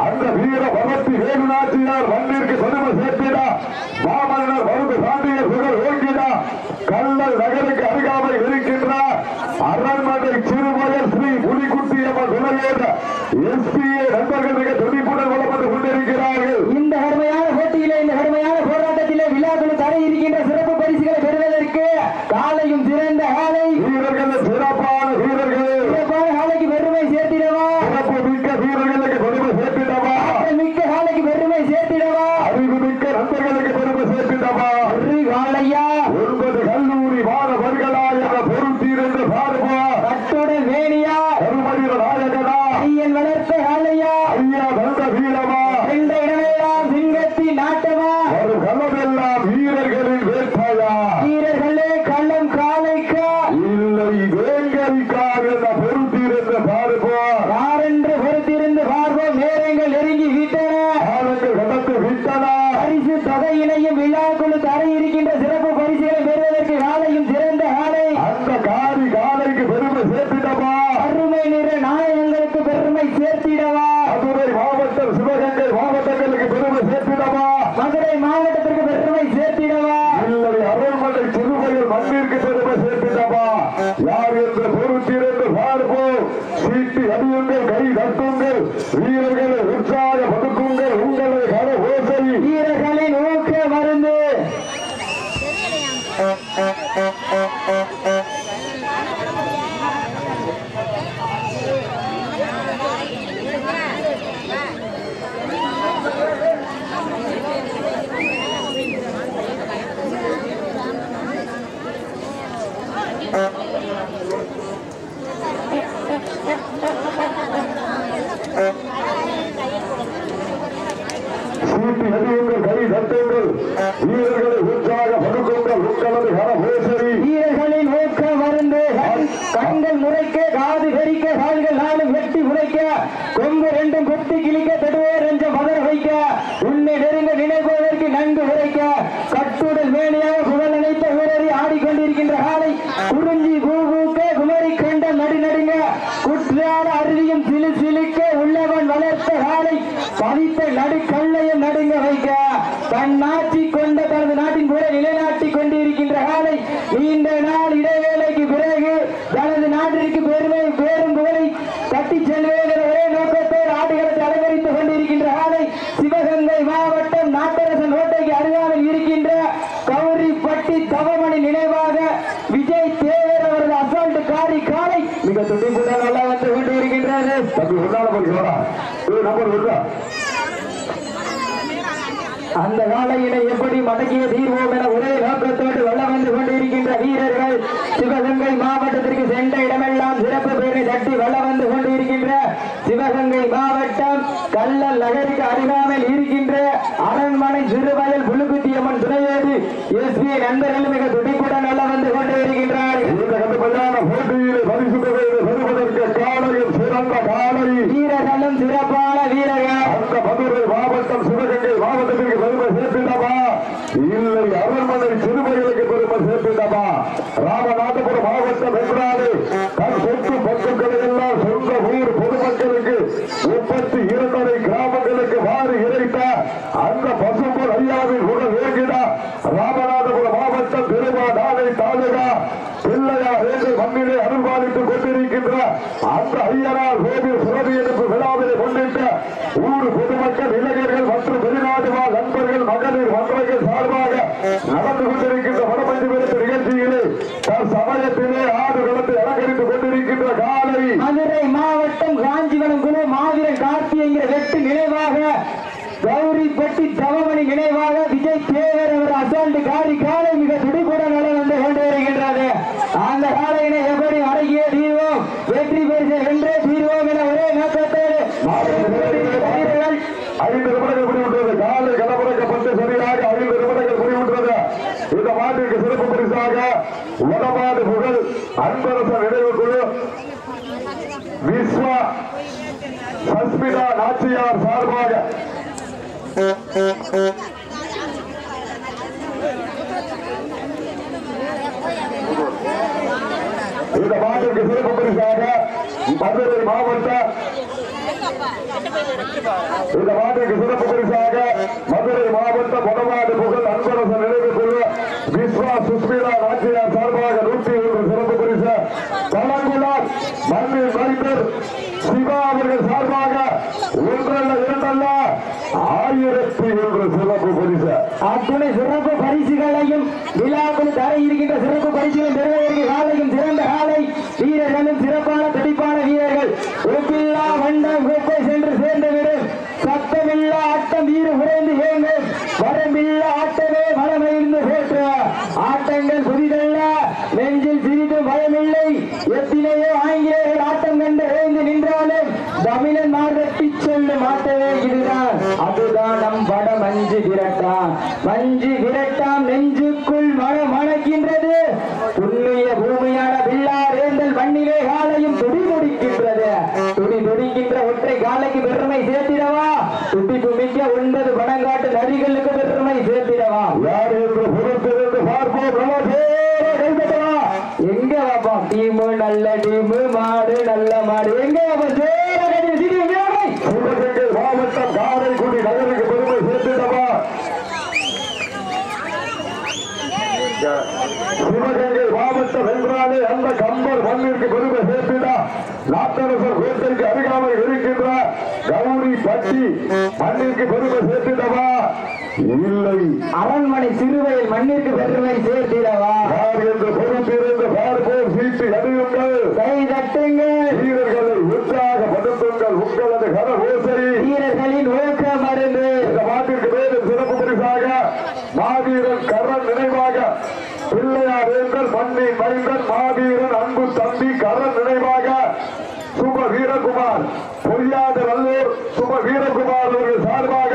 அந்த வீர பகவதி வேலுநாச்சியார் மண்ணிற்கு பெருமை சேர்த்திடா மாமன்னர் மருது சாண்டியர் புகழ் ஓங்கிடா கல்லல் நகருக்கு அருகாமை இருக்கின்ற. அரண்மனை சிறுமகன் ஸ்ரீ புலிக்குட்டி அம்மன் துணையோட எஸ்பிஏ நண்பர்கள் மிக துடிப்புடன் வளப்பட்டு கொண்டிருக்கிறார்கள். இந்த கடுமையான போட்டியிலே இந்த கடுமையான போராட்டத்திலே விழாக்குழு தர இருக்கின்ற சிறப்பு பரிசுகளை பெறுவதற்கு காலையும் சிறந்த காலை. வீரர்கள் சிறப்பான காலைக்கு பெருமை சேர்த்திடவா சிறப்பு மிக்க வீரர்களுக்கு பெருமை சேர்த்திடவா ஆற்றல் மிக்க காலைக்கு பெருமை சேர்த்திடவா அறிவு மிக்க நண்பர்களுக்கு பெருமை சேர்த்திடவா ஒரு காலையா ஒன்பது கல்லூரி மாணவர்களாக பொருத்தீரென்று பாருவா கட்டுடல் வேணியா கருமணிர நாயகனா ஐயன் வளர்த்த காலையா ஐயா தந்த வீரமா எந்த இடமெல்லாம் சிங்கத்தின் நாட்டமா ஒரு களமெல்லாம் வீரர்களின் வேட்டையா வீரர்களே கள்ளம் காலைக்கா இல்லை வேங்கரிக்கார் என்ற பொருத்தீரென்று பாருவா யாரென்று பொறுத்திருந்து பார்ப்போம் நேரங்கள் நெருங்கி விட்டன காலங்கள் கடந்து விட்டனா பரிசு தொகையினையும் விழாக்குழு தர இருக்கின்ற சிறப்பு பரிசுகளை பெறுவதற்கு காலையும் சிறந்த காலை அந்த காரி காலைக்கு பெருமை சேர்த்திடவா அருமை நிற நாயகங்களுக்கு பெருமை சேர்த்திடவா மதுரை மாவட்டம் சிவகங்கை மாவட்டங்களுக்கு பெருமை சேர்த்திடவா மதுரை மாவட்டத்திற்கு பெருமை சேர்த்திடவா இல்லை அருள்மலை சிறுமையில் மண்ணிற்கு பெருமை சேர்த்திடவா யார் என்று பொறுத்திருந்து பார்ப்போம் சீட்டு அடியுங்கள் கை தட்டுங்கள் வீரர்களை உற்சாக பதுக்குங்கள் உங்களை கர ஓசை வீரர்களின் ஊக்க மருந்து சீட்டு அடியுங்கள் கை தட்டுங்கள் வீரர்களை உற்சாக பதுக்குங்கள் உங்களது கர வீரர்களின் ஊக்க மருந்து கண்கள் முறைக்க காது கரிக்க கால்கள் நாளும் வெட்டி உரைக்க கொங்கு ரெண்டும் கொட்டி கிழிக்க தடுவேர் என்ற மதர் வைக்க உன்னை நெருங்க நினைப்பதற்கு நன்கு உரைக்க கட்டுடல் மேனியாக புகழ் நினைத்த வீரரை ஆடிக்கொண்டிருக்கின்ற காலை குறிஞ்சி பூபூக்க குமரி கண்ட நடுநடுங்க குற்றால அருவியும் சிலு சிலுக்க உள்ளவன் வளர்த்த காலை பதித்த நடுக்கல்லையும் நடுங்க வைக்க தன் நாட்டி கொண்ட தனது நாட்டின் புகழை நிலைநாட்டிக் கொண்டிருக்கின்ற காலை நீண்ட நாள் இடைவேளைக்கு பிறகு தனது நாட்டிற்கு பெருமை பேரும் புகழை கட்டிச் செல்வேன் என்ற ஒரே நோக்கத்தோடு ஆடுகளத்தை அலங்கரித்துக் கொண்டிருக்கின்ற காலை சிவகங்கை மாவட்டம் நாட்டரசன் கோட்டைக்கு அருகாமையில் இருக்கின்ற கௌரிப்பட்டி தவமணி நினைவாக விஜய் தேவர் அவரது அசால்ட் காரி காலை மிக துடிப்புடன் நல்லா வந்து கொண்டு இருக்கின்றது தம்பி முன்னால போய் வரா இது நம்பர் வருதா அந்த காலையினை எப்படி மடக்கிய தீர்வோம் என ஒரே நோக்கத்தோடு வளம் வந்து கொண்டிருக்கின்ற வீரர்கள் சிவகங்கை மாவட்டத்திற்கு சென்ற இடமெல்லாம் சிறப்பு பேரை தட்டி வளம் வந்து கொண்டிருக்கின்ற சிவகங்கை மாவட்டம் கல்லல் நகருக்கு அருகாமல் இருக்கின்ற அரண்மனை சிறுவயல் புழுக்குத்தியம்மன் துணையோடு எஸ்பி நண்பர்கள் மிக துடிப்புடன் வளம் வந்து கொண்டிருக்கின்றார் இந்த கடுமையான போட்டியில் பரிசு பெறுவதற்கு காலையில் சிறந்த காலை வீரர்களும் சிறப்பான வீரர்கள். அந்த மதுரை மாவட்டம் சிவகங்கை மாவட்டத்திற்கு பெருமை சேர்த்திடவா இல்லை அரண்மனை சிறுமைகளுக்கு பெருமை சேர்த்திடவா ராமநாதபுரம் மாவட்டம் என்றாலே தன் சொத்து பத்துக்களை நினைவாக கௌரிப்பட்டி தவமணி நினைவாக விஜய் தேவர் அவர் அசால்ட் காரி காலை மிக துடிப்புடன் நலம் வந்து கொண்டு வருகின்றது. அந்த காலையினை எப்படி அடங்கிய தீர்வோம்? வெற்றி பரிசை வென்றே தீர்வோம் என ஒரே நோக்கத்தோடு வீரர்கள் ஐந்து நிமிடங்கள் முடிவுற்றது காலை கலமுறைக்கப்பட்டு சரியாக ஐந்து நிமிடங்கள் முடிவுற்றது இந்த மாட்டிற்கு சிறப்பு பரிசாக வடமாடு புகழ் அன்பரச நினைவு குழு விஸ்வா சஸ்மிதா நாச்சியார் சார்பாக இந்த மாட்டிற்கு சிறப்பு பரிசாக மதுரை மாவட்ட இந்த மாட்டிற்கு சிறப்பு பரிசாக மதுரை மாவட்ட கொடநாடு புகழ் அன்பரசன் நினைவு கொள்ள விஸ்வா சுஸ்மிதா ராஜ்யா சார்பாக நூற்றி ஒன்று சிறப்பு பரிசு பழங்குளார் மண்ணில் மைந்தர் சிவா அவர்கள் சார்பாக ஒன்றல்ல இரண்டல்ல ஆயிரத்தி ஒன்று சிறப்பு பரிசு அத்துணை சிறப்பு பரிசுகளையும் விழாவில் தர இருக்கின்ற சிறப்பு பரிசுகளை நிறைவேறிய காலையும் சிறந்த காலை வீரர்களும் சிறப்பான துடிப்பான வீரர்கள். உப்பில்லா வண்டம் டீமு மாடு நல்ல மாடு. எங்க சிவகங்கை மாவட்டம் காரைக்குடி நகருக்கு பெருமை சேர்த்துட்டவா சிவகங்கை மாவட்டம் வென்றாலே அந்த கம்பர் மண்ணிற்கு பெருமை சேர்த்திடா நாட்டரசர் கோட்டைக்கு அருகாமல் இருக்கின்ற கௌரி பட்டி மண்ணிற்கு பெருமை சேர்த்திடவா இல்லை. அரண்மனை சிறுவையில் மண்ணிற்கு பெருமை சேர்த்திடவா? என்று பொறுத்திருந்து பார்ப்போம் சீட்டு அறியுங்கள் கை தட்டுங்கள். வீரர்களை உற்சாகப்படுத்துங்கள். உங்களது கரகோசரி வீரர்களின் ஊக்க மருந்து. இந்த மாட்டிற்கு மேலும் சிறப்பு பரிசாக மாவீரன் கரண் நினைவாக பிள்ளையார் வேந்தர் மண்ணி மைந்தன் மாவீரன் அன்பு தம்பி கரண் நினைவாக சுப வீரகுமார் பொய்யாத நல்லூர் சுப வீரகுமார் அவர்கள் சார்பாக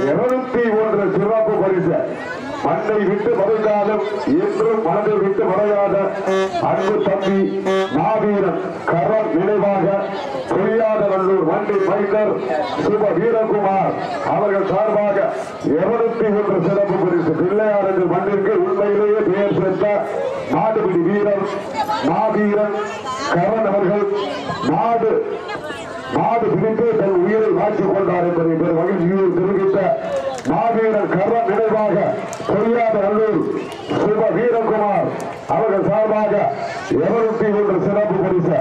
இருநூத்தி ஒன்று சிறப்பு பரிசு மண்ணை விட்டு மறைந்தாலும் என்றும் மனதை விட்டு மறையாத அன்பு தம்பி மாவீரன் கரண் நினைவாக பொய்யாத நல்லூர் மண்டி சுப வீரகுமார். அவர்கள் சார்பாக இருநூத்தி ஒன்று சிறப்பு பரிசு பிள்ளையார் என்று மண்ணிற்கு உண்மையிலேயே பெயர் பெற்ற நாடுபிடி வீரர் மாவீரன் கரண் அவர்கள் நாடு நாடு பிடித்து தன் உயிரை மாற்றிக் கொண்டார் என்பதை பெரும் மகிழ்ச்சியில் தெரிவித்த மாவீரன் கரண் நினைவாக பொய்யாத நல்லூர் சுப வீரகுமார் சார்பாக இருநூத்தி ஒன்று சிறப்பு பரிசு?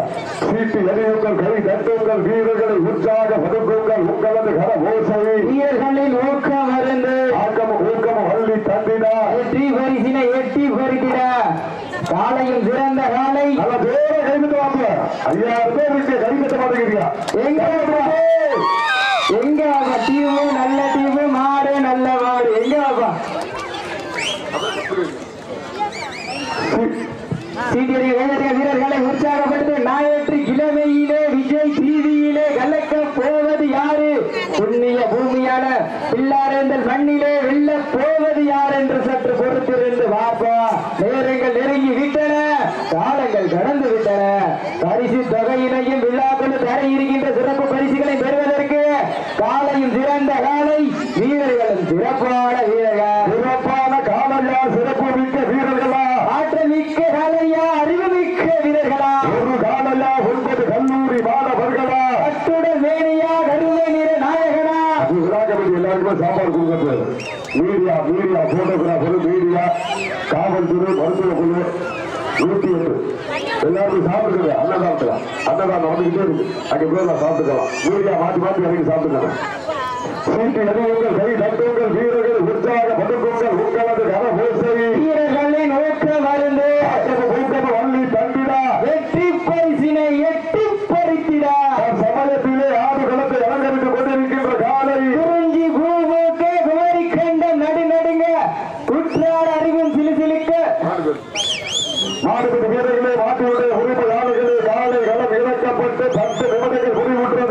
சீட்டு எரியுங்கள் கை தட்டுங்கள் வீரர்களை உற்சாக பதுக்குங்கள் உங்களது கர ஓசை. வீரர்களின் ஊக்க மருந்து ஆக்கமும் ஊக்கமும் அள்ளி தந்தினா வெற்றி பரிசினை எட்டி பறித்திட. காலையும் சிறந்த காலை. நல்ல பேரை கைவிட்டு வாங்க. ஐயாயிரம் பேர் இருக்கு கைவிட்ட மாட்டேங்கிறீங்க எங்க? எங்க டீமு நல்ல டீமு மாடு நல்ல மாடு. எங்க பாப்பா சீட்டியடி வேதத்திய வீரர்களை உற்சாகப்படுத்தி நாயற்று இளமையிலே விஜய் டிவியிலே கலக்க போவது யாரு? புண்ணிய பூமியான பில்லாரேந்தல் மண்ணிலே வெல்ல போவது யார் என்று சற்று பொறுத்திருந்து பார்ப்போம். நேரங்கள் நெருங்கி விட்டன. காலங்கள் கடந்து விட்டன. பரிசு தொகையினையும் விழாக்கள் தர இருக்கின்ற சிறப்பு பரிசுகளை பெறுவதற்கு காலையும் சிறந்த காலை வீரர்களும் சிறப்பான வீரர்கள் சிறப்பான காலையா சிறப்பு மிக்க வீரர்களா ஆற்றல் மிக்க காலையா அறிவு மிக்க வீரர்களா ஒரு காலையா ஒன்பது கல்லூரி மாணவர்களா கட்டுடல் மேனியா கருமை நிற நாயகனா அது விழா கமிட்டி சாப்பாடு கொடுக்கறது. மீடியா மீடியா போட்டோகிராஃபர் மீடியா காவல்துறை மருத்துவ குழு நூத்தி எட்டு. எல்லாருக்கும் சாப்பிட்டுக்கங்க. அன்னதானத்துல அன்னதானம் வந்துகிட்டே இருக்கு. அங்க போய் நான் சாப்பிட்டுக்கலாம். மீடியா மாற்றி மாற்றி இறங்கி சாப்பிட்டுக்கலாம். சீட்டு எறியுங்கள் கை தட்டுங்கள். வீரர்கள் உற்சாக படுக்குங்கள் உங்களது கர ஓசை வீரர்களின் ஊக்க மருந்து ஆட்டம ஊக்கம வள்ளி தண்டிடா வெற்றி பரிசினை எட்டி பறித்திடா சமயத்திலே ஆடு களத்தை அலங்கரித்துக் கொண்டிருக்கின்ற காலை குறிஞ்சி பூமுக்கு குமரி கண்டம் நடு நடுங்க குற்றால அறிவும் சிலுசிலுக்க மாடுபிடி வீரர்களே மாட்டியுடைய உரிமை ஆளுகளே காலை களம் இறக்கப்பட்டு பத்து நிமிடங்கள் முடிவுற்ற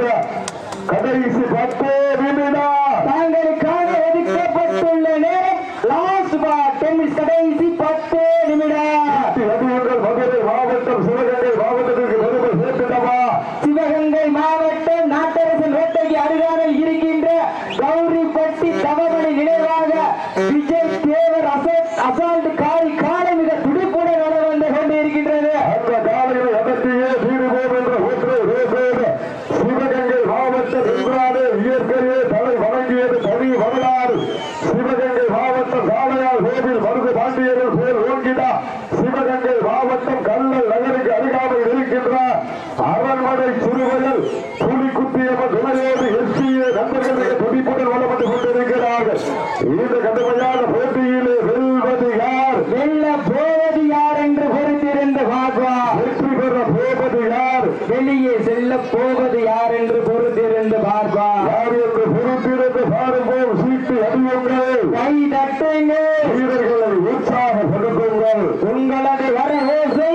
வெளியே செல்ல போவது யார் என்று பொறுத்திருந்து பார்ப்பார் யார் என்று பொறுத்திருந்து பாருங்கள் சீட்டு அறியுங்கள் கை தட்டுங்கள் வீரர்களை உற்சாகப்படுத்துங்கள் உங்களது வர ஓசை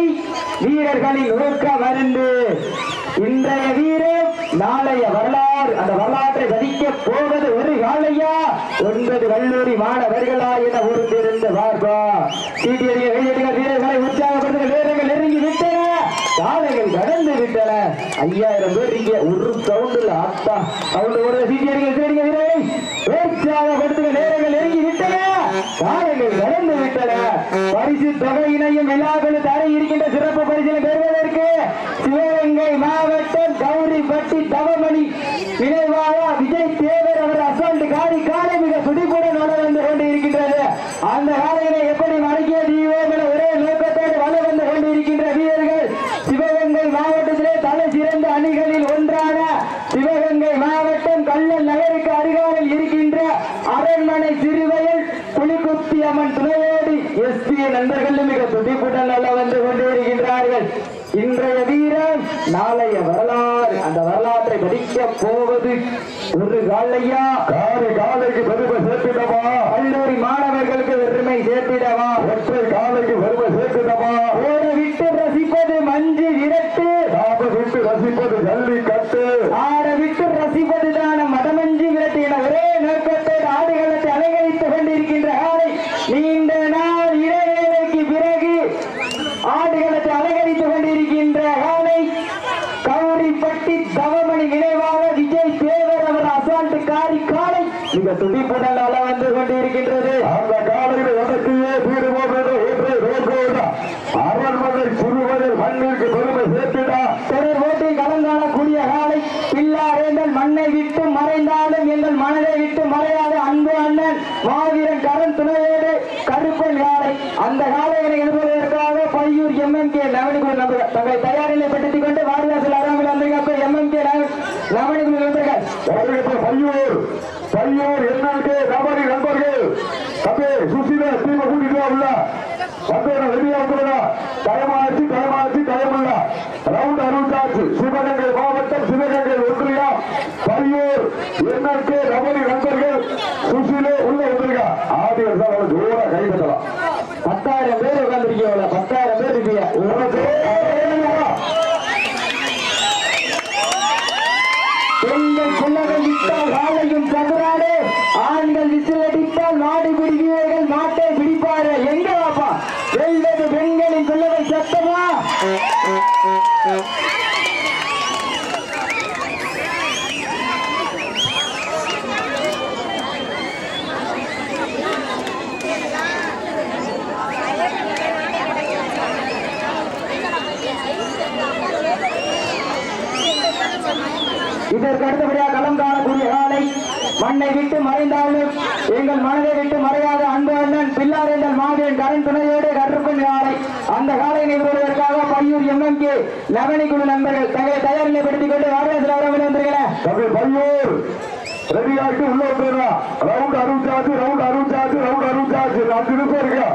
வீரர்களின் ஊக்க வருந்து இன்றைய வீரர் நாளைய வரலாறு. அந்த வரலாற்றை பதிக்க போவது ஒரு காலையா? ஒன்பது கல்லூரி மாணவர்களா என பொறுத்திருந்து பார்ப்பா. சீட்டியடிய கையெடுக்க வீரர்களை உற்சாகப்படுத்த வீரர்கள் நெருங்கி விட்டன. காலைகள் கடந்து விட்டன. ஐயாயிரம் பேர் இங்க ஒரு கவுண்டில் ஆத்தா கவுண்டு ஒரு சீட்டியடிக்க சீட்டியடிக்க வீரர்களை உற்சாகப்படுத்துக நேரங்கள் நெருங்கி விட்டன விட்டன. பரிசு தொகையினையும் விழாக்கள் தர இருக்கின்ற சிறப்பு பரிசினை பெறுவதற்கு சிவகங்கை மாவட்டம் கௌரிப்பட்டி தவமணி நினைவாக விஜய் தேவர் அவர் அசால்ட் காரி காலை மிக துடிப்புடன் நடந்து வந்து கொண்டு இருக்கின்றது. அந்த காலையினை எப்படி மடக்கிய தீவோம் என ஒரே நோக்கத்தோடு வள வந்து கொண்டு இருக்கின்ற வீரர்கள் சிவகங்கை மாவட்டத்திலே தலை சிறந்த அணிகளில் ஒன்றான சிவகங்கை மாவட்டம் கள்ளல் நகருக்கு அருகாமையில் இருக்கின்ற அரண்மனை சிறுவயல் புலிகுத்தி அம்மன் துணையோடு எஸ்பி நண்பர்கள் மிக துடிப்புடன் நல்ல வந்து கொண்டிருக்கின்றார்கள் இன்றைய வீரன் நாளைய வரலாறு அந்த வரலாற்றை படிக்க போவது ஒரு காலையா காரி காலைக்கு பெருமை சேர்த்திடவா கல்லூரி மாணவர்களுக்கு பெருமை சேர்த்திடவா? ஒற்றை காலைக்கு பெருமை சேர்த்திடவா ஓட விட்டு ரசிப்பது மஞ்சு விரட்டு. விட்டு ரசிப்பது ஜல்லிக்கட்டு ஆட விட்டு ரசிப்பதுதான் மதமஞ்சி விரட்டு என ஒரே நோக்கத்தோடு ஆடுகளத்தை அலங்கரித்துக் கொண்டிருக்கின்ற ஆடை நீண்ட நாள் இடைவேளைக்கு பிறகு ஆடுகளத்தை அலங்கரித்துக் கொண்டிருக்கின்ற ஆடை கௌரிப்பட்டி தவமணி நினைவாக விஜய் தேவர் அவர் அசால்ட் காரி காலை மிக துடிப்புடன் அல வந்து கொண்டிருக்கின்றது அந்த காலையில் எனக்குயே வீடு போடுறது ஒற்றை ரோட்டோட அரண்மனை சிறுவரில் மண்ணிற்கு பெருமை சேர்த்திடா தொடர் ஓட்டில் கலந்தாடக்கூடிய காலை பில்லாரேந்தல் மண்ணை விட்டு மறைந்தாலும் எங்கள் மனதை விட்டு மறையாத அன்பு அண்ணன் மாவீரன் கரண் துணையோடு கருப்பன் காலை அந்த காலையினை எதிர்கொள்வதற்காக பையூர் எம்எம்கே லவணிக்குழு நபர்கள். தங்களை தயாரிலை படுத்திக் கொண்டு வாடிவாசல் அருகாமையில் வந்திருக்க எம்எம்கே லவணிக்குழு நபர்கள். பையூர். பையூர் எம்எம்கே நபரி நண்பர்கள். தம்பி சுசில தீம கூட்டிட்டு உள்ள. வந்தவன ரெடியா இருக்கிறதா தயமாச்சு தயமாச்சு தயமில்ல ரவுண்ட் அறுபத்தாச்சு சிவகங்கை மாவட்டம் சிவகங்கை ஒன்றியம் பையூர் என்னன்னு நபரி நண்பர்கள் சுசிலே உள்ள வந்திருக்கா ஆடியன்ஸ் அவளை ஜோரா கை தட்டலாம் பத்தாயிரம் பேர் உட்காந்துருக்கீங்க பத்தாயிரம் பேர் இருக்கீங்க உனக்கு பெண்கள் புன்னகை விட்டால் காலையும் ஆண்கள் விசில் அடித்தால் நாடு வீரர்கள் நாட்டை பிடிப்பாரு. எங்க பாப்பா? வெல்வது பெண்களின் புன்னகை சத்தமா? இதற்கு அடுத்தபடியாக மண்ணை விட்டு மறைந்தாலும் எங்கள் மனதை விட்டு மறையாத அன்பு அண்ணன் பில்லார் எங்கள் மாவீரன் கரண் துணையோடு கற்றுக்கும் காலை அந்த காலை நிறுவுவதற்காக பையூர் எம்எம்கே லவனி குழு நண்பர்கள் தங்களை தயார் நிலைப்படுத்திக் கொண்டு வாரணத்தில் அவர்கள் வந்திருக்கிறேன் தம்பி பையூர் ரெடியாக்கி உள்ள வந்துடுறா. ரவுண்ட் அறுபத்தாச்சு ரவுண்ட் அறுபத்தாச்சு ரவுண்ட் அறுபத்தாச்சு அஞ்சு நிமிஷம் இருக்கு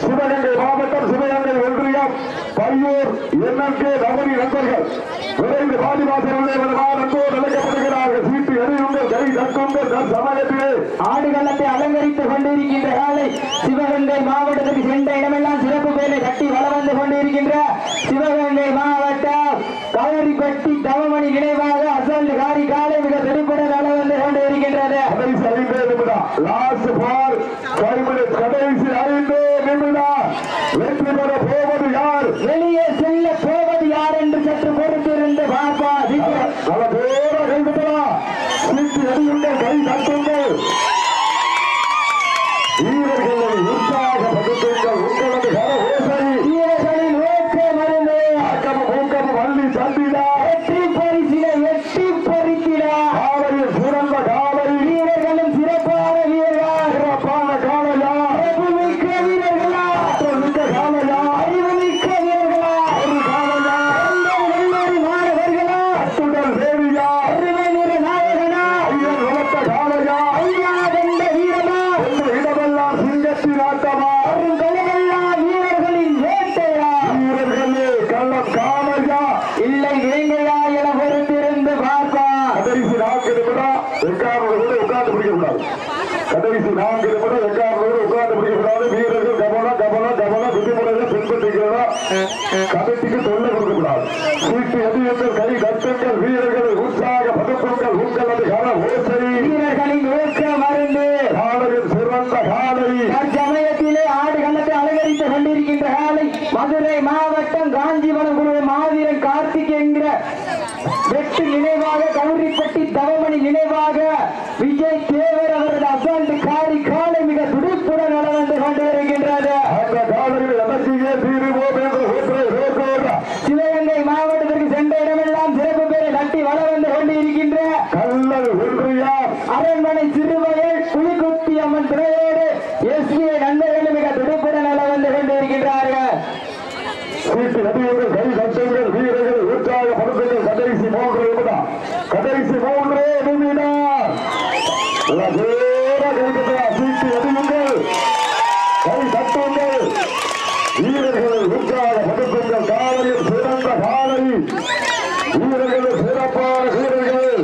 சிவகங்கை மாவட்டம் சிவகங்கை ஒன்றியம் பையூர் நண்பர்கள். விரைந்து சீட்டு கை சமயத்திலே ஆடுகளத்தை அலங்கரித்துக் கொண்டிருக்கின்ற காலை சிவகங்கை மாவட்டத்துக்கு சென்ற இடமெல்லாம் சிறப்பு பேரை கட்டி வள வந்து கொண்டிருக்கின்ற சிவகங்கை மாவட்டம் கௌரிப்பட்டி தவமணி நினைவாக அசல் காரி காலை மிக திருப்படன் வள வந்து கொண்டிருக்கின்றது. கடைசி பரிசு நபியோடு கை கட்டுங்கள் வீரர்களை உற்சாக படுத்துங்கள் கடைசி மூன்று நிமிடம் கடைசி மூன்று நிமிடம் சீட்டு எதிர்ங்கள் கை தட்டுங்கள் வீரர்களை உற்சாக படுத்துங்கள் காலையில் சிறந்த காலை வீரர்கள் சிறப்பான வீரர்கள்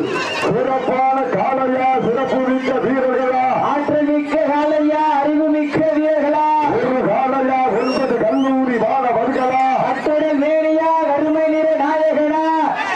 சிறப்பான காலையா சிறப்பு மிக்க வீரர்களா ஆற்றல் மிக்க காலையா அறிவு மிக்க வீரர்களா ஒரு காலையா ஒன்பது கல்லூரி மாணவர்களா அத்துடன் மேனியா கருமை நிற நாயகனா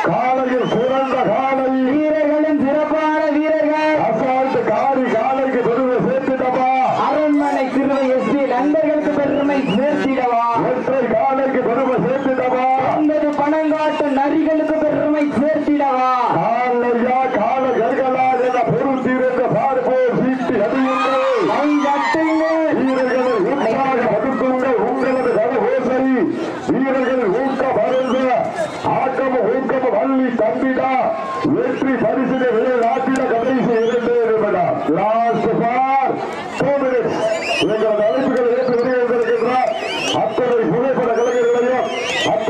காலையில் சிறந்த காலை வீரர்களும் சிறப்பான வீரர்கள் அசால்ட் காரி காலைக்கு பெருமை சேர்த்துட்டப்பா அரண்மனை சிறுவை எஸ்பி நண்பர்களுக்கு பெருமை சேர்த்திடவா ஒற்றை காலைக்கு பெருமை சேர்த்துட்டப்பா ஒன்பது பணங்காட்டு நரிகளுக்கு பெருமை சேர்த்திடவா காலையா கால கர்களா என பொருத்தீர்ந்த பார்ப்போர் சீட்டு அடியுங்கள் கை தட்டுங்கள் வீரர்களை உற்சாக படுத்துங்கள் உங்களது கர ஓசை வீரர்கள் ஊக்க மருந்து ஆக்கம் ஊக்கம் வள்ளி தம்பிடா வெற்றி பரிசினை விரை நாட்டில கடைசி இரண்டு நிமிடம் லாஸ்ட் பார் டூ மினிட்ஸ் எங்களது அழைப்புகளை ஏற்று வருகின்றிருக்கின்றார் அத்தனை புகைப்பட கலைஞர்களையும் அத்தனை மீடியா நண்பர்களையும் விளையாட்டுகளுக்கு சார்பாக காலங்கள் வந்து கொண்டிருக்கிறன சஞ்சிதை பெறுவதற்கு சிவகங்கை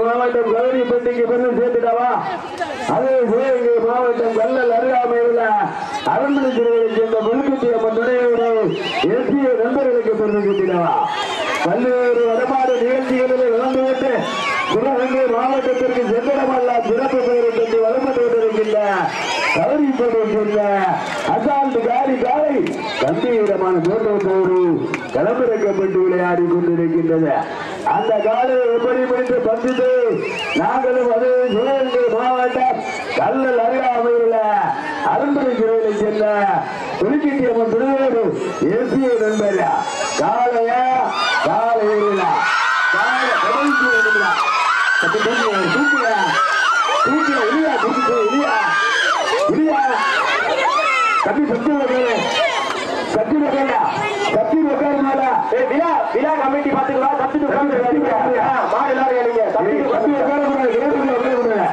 மாவட்டம் கௌரிப்பட்டிக்கு பெண்ணு சேர்த்துட்டவா? அதே சிவகங்கை மாவட்டம் கல்லல் அருகாமையில் உள்ள அரண்மனை சிறுவரை சேர்ந்த முழுக்கத்தி அம்மன் துணையோடு எஸ்பிஐ நண்பர்களுக்கு பெருமை சேர்த்திடவா பல்வேறு வடமாடு நிகழ்ச்சிகளில் கலந்துவிட்டு சிவகங்கை மாவட்டத்திற்கு சென்றடமல்ல சிறப்பு பெயரை பெற்று வளர்ந்து கொண்டிருக்கின்ற கௌரிப்பட்டிருக்கின்ற அசாந்து காரி காலை. கம்பீரமான தோட்டத்தோடு களமிறக்கப்பட்டு விளையாடி கொண்டிருக்கின்றது. அந்த காலை எப்படி முடித்து பந்தித்து நாங்களும் அது சிவகங்கை மாவட்டம் கல்லல் அருகாமையில் அருண்மனை சிறையில் சென்ற புலிக்கிட்டி அம்மன் திருவேறு ஏசிய நண்பர். காலையா? காலையில காலை தூக்கியா? தூக்கியா? இல்லையா தூக்கிட்டு இல்லையா இல்லையா தப்பி சத்தி வைக்கல சத்தி வைக்கல சத்தி வைக்கிறதுனால ஏ விழா விழா கமிட்டி பாத்துக்கலாம் சத்தி உட்கார்ந்து மாடு எல்லாரும் கேளுங்க சத்தி சத்தி உட்காரக்கூடாது கிரௌண்டுக்குள்ள உட்காரக்கூடாது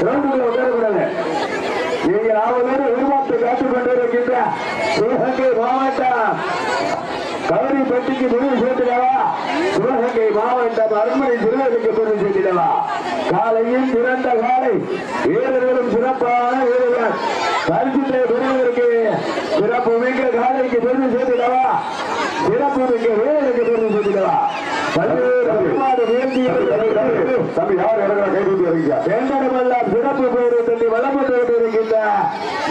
கிரௌண்டுக்குள்ள உட்காரக்கூடாது நீங்கள் ஆவலோடு எதிர்பார்த்து காத்துக் கொண்டிருக்கின்ற சிவகங்கை மாவட்டம். கவரிப்பட்டிக்கு முடிவு சேர்த்திடவா? சிவகங்கை மாவட்டம் அரண்மனை சிறுவர்களுக்கு முடிவு சேர்த்திடவா? காலையில் சிறந்த காலை. வீரர்களும் சிறப்பான வீரர்கள் பரிசுத்தை பெறுவதற்கு சிறப்பு மிக்க காலைக்கு பெருமை சேர்த்திடவா? சிறப்பு மிக்க வீரருக்கு பெருமை சேர்த்திடவா? சிறப்பு பெயரை சொல்லி வளர்ந்து கொண்டிருக்கின்ற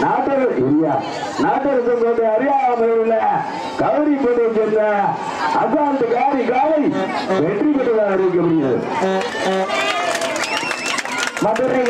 நாட்டர் இல்லையா நாட்டரசன் கொண்டு அறியாமல் உள்ள கௌரி கொண்டு சென்ற அசால்ட் காரி காலை வெற்றி பெற்றதாக அறிவிக்க முடியாது மதுரை